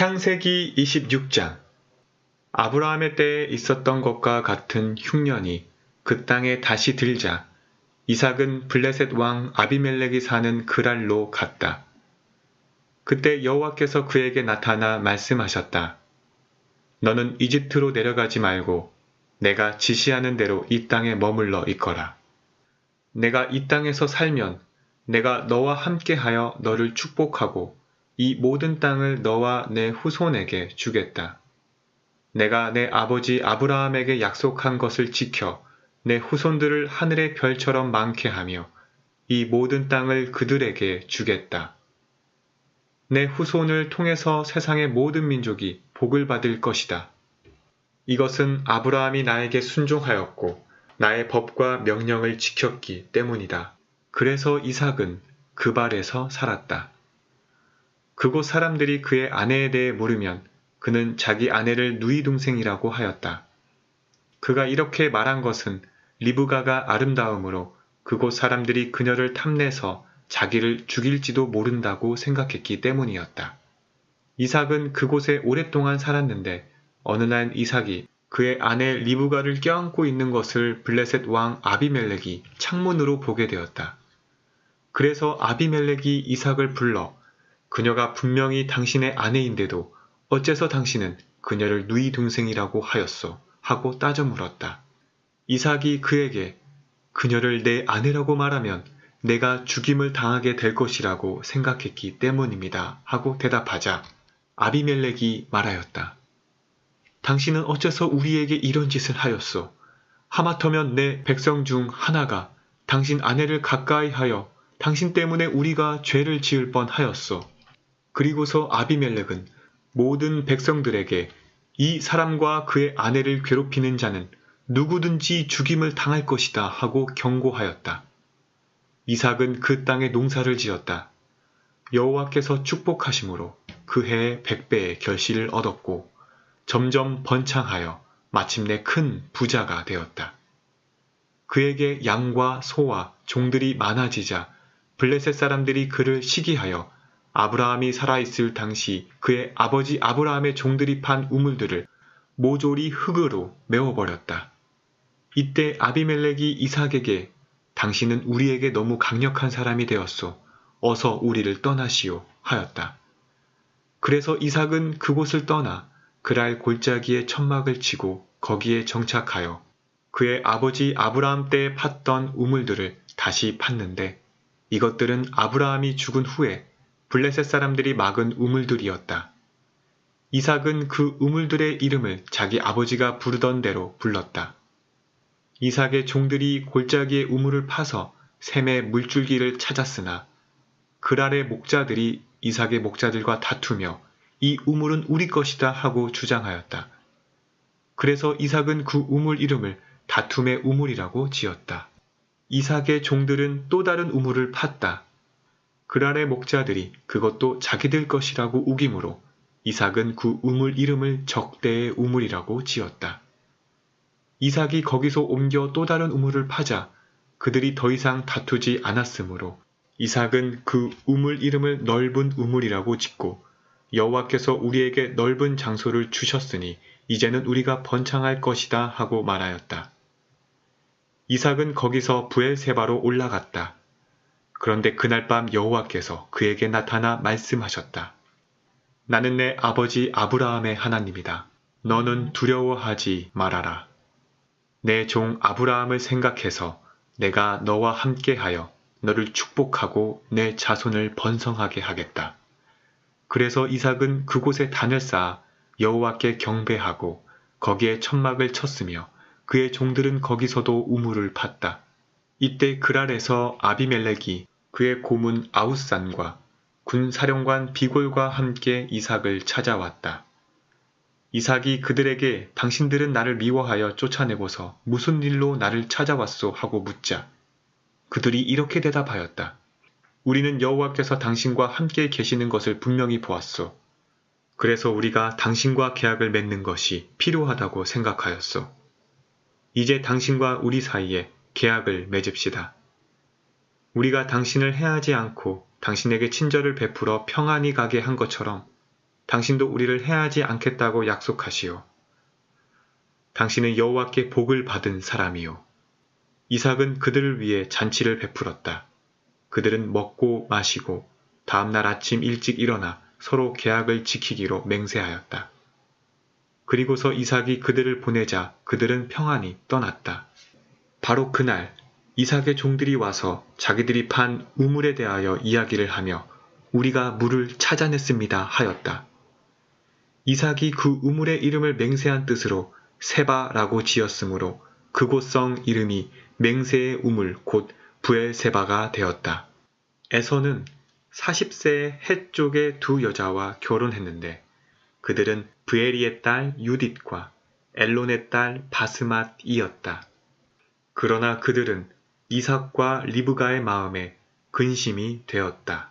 창세기 26장 아브라함의 때에 있었던 것과 같은 흉년이 그 땅에 다시 들자 이삭은 블레셋 왕 아비멜렉이 사는 그랄로 갔다. 그때 여호와께서 그에게 나타나 말씀하셨다. 너는 이집트로 내려가지 말고 내가 지시하는 대로 이 땅에 머물러 있거라. 내가 이 땅에서 살면 내가 너와 함께하여 너를 축복하고 이 모든 땅을 너와 내 후손에게 주겠다. 내가 내 아버지 아브라함에게 약속한 것을 지켜 내 후손들을 하늘의 별처럼 많게 하며 이 모든 땅을 그들에게 주겠다. 내 후손을 통해서 세상의 모든 민족이 복을 받을 것이다. 이것은 아브라함이 나에게 순종하였고 나의 법과 명령을 지켰기 때문이다. 그래서 이삭은 그 발에서 살았다. 그곳 사람들이 그의 아내에 대해 물으면 그는 자기 아내를 누이 동생이라고 하였다. 그가 이렇게 말한 것은 리브가가 아름다움으로 그곳 사람들이 그녀를 탐내서 자기를 죽일지도 모른다고 생각했기 때문이었다. 이삭은 그곳에 오랫동안 살았는데 어느 날 이삭이 그의 아내 리브가를 껴안고 있는 것을 블레셋 왕 아비멜렉이 창문으로 보게 되었다. 그래서 아비멜렉이 이삭을 불러 그녀가 분명히 당신의 아내인데도 어째서 당신은 그녀를 누이 동생이라고 하였소? 하고 따져 물었다. 이삭이 그에게 그녀를 내 아내라고 말하면 내가 죽임을 당하게 될 것이라고 생각했기 때문입니다. 하고 대답하자 아비멜렉이 말하였다. 당신은 어째서 우리에게 이런 짓을 하였소? 하마터면 내 백성 중 하나가 당신 아내를 가까이 하여 당신 때문에 우리가 죄를 지을 뻔 하였소. 그리고서 아비멜렉은 모든 백성들에게 이 사람과 그의 아내를 괴롭히는 자는 누구든지 죽임을 당할 것이다 하고 경고하였다. 이삭은 그 땅에 농사를 지었다. 여호와께서 축복하심으로 그 해에 백배의 결실을 얻었고 점점 번창하여 마침내 큰 부자가 되었다. 그에게 양과 소와 종들이 많아지자 블레셋 사람들이 그를 시기하여 아브라함이 살아있을 당시 그의 아버지 아브라함의 종들이 판 우물들을 모조리 흙으로 메워버렸다. 이때 아비멜렉이 이삭에게 당신은 우리에게 너무 강력한 사람이 되었소. 어서 우리를 떠나시오. 하였다. 그래서 이삭은 그곳을 떠나 그랄 골짜기에 천막을 치고 거기에 정착하여 그의 아버지 아브라함 때 팠던 우물들을 다시 팠는데 이것들은 아브라함이 죽은 후에 블레셋 사람들이 막은 우물들이었다. 이삭은 그 우물들의 이름을 자기 아버지가 부르던 대로 불렀다. 이삭의 종들이 골짜기의 우물을 파서 샘의 물줄기를 찾았으나 그랄의 목자들이 이삭의 목자들과 다투며 이 우물은 우리 것이다 하고 주장하였다. 그래서 이삭은 그 우물 이름을 다툼의 우물이라고 지었다. 이삭의 종들은 또 다른 우물을 팠다. 그랄의 목자들이 그것도 자기들 것이라고 우기므로 이삭은 그 우물 이름을 적대의 우물이라고 지었다. 이삭이 거기서 옮겨 또 다른 우물을 파자 그들이 더 이상 다투지 않았으므로 이삭은 그 우물 이름을 넓은 우물이라고 짓고 여호와께서 우리에게 넓은 장소를 주셨으니 이제는 우리가 번창할 것이다 하고 말하였다. 이삭은 거기서 부엘세바로 올라갔다. 그런데 그날 밤 여호와께서 그에게 나타나 말씀하셨다. 나는 내 아버지 아브라함의 하나님이다. 너는 두려워하지 말아라. 내 종 아브라함을 생각해서 내가 너와 함께하여 너를 축복하고 내 자손을 번성하게 하겠다. 그래서 이삭은 그곳에 단을 쌓아 여호와께 경배하고 거기에 천막을 쳤으며 그의 종들은 거기서도 우물을 팠다. 이때 그랄에서 아비멜렉이 그의 고문 아우산과 군 사령관 비골과 함께 이삭을 찾아왔다. 이삭이 그들에게 당신들은 나를 미워하여 쫓아내고서 무슨 일로 나를 찾아왔소 하고 묻자 그들이 이렇게 대답하였다. 우리는 여호와께서 당신과 함께 계시는 것을 분명히 보았소. 그래서 우리가 당신과 계약을 맺는 것이 필요하다고 생각하였소. 이제 당신과 우리 사이에 계약을 맺읍시다. 우리가 당신을 해하지 않고 당신에게 친절을 베풀어 평안히 가게 한 것처럼 당신도 우리를 해하지 않겠다고 약속하시오. 당신은 여호와께 복을 받은 사람이요. 이삭은 그들을 위해 잔치를 베풀었다. 그들은 먹고 마시고 다음날 아침 일찍 일어나 서로 계약을 지키기로 맹세하였다. 그리고서 이삭이 그들을 보내자 그들은 평안히 떠났다. 바로 그날 이삭의 종들이 와서 자기들이 판 우물에 대하여 이야기를 하며 우리가 물을 찾아냈습니다 하였다. 이삭이 그 우물의 이름을 맹세한 뜻으로 세바라고 지었으므로 그곳성 이름이 맹세의 우물 곧 부엘세바가 되었다. 에서는 40세 헷 쪽의 두 여자와 결혼했는데 그들은 브에리의 딸 유딧과 엘론의 딸 바스맛이었다. 그러나 그들은 이삭과 리브가의 마음에 근심이 되었다.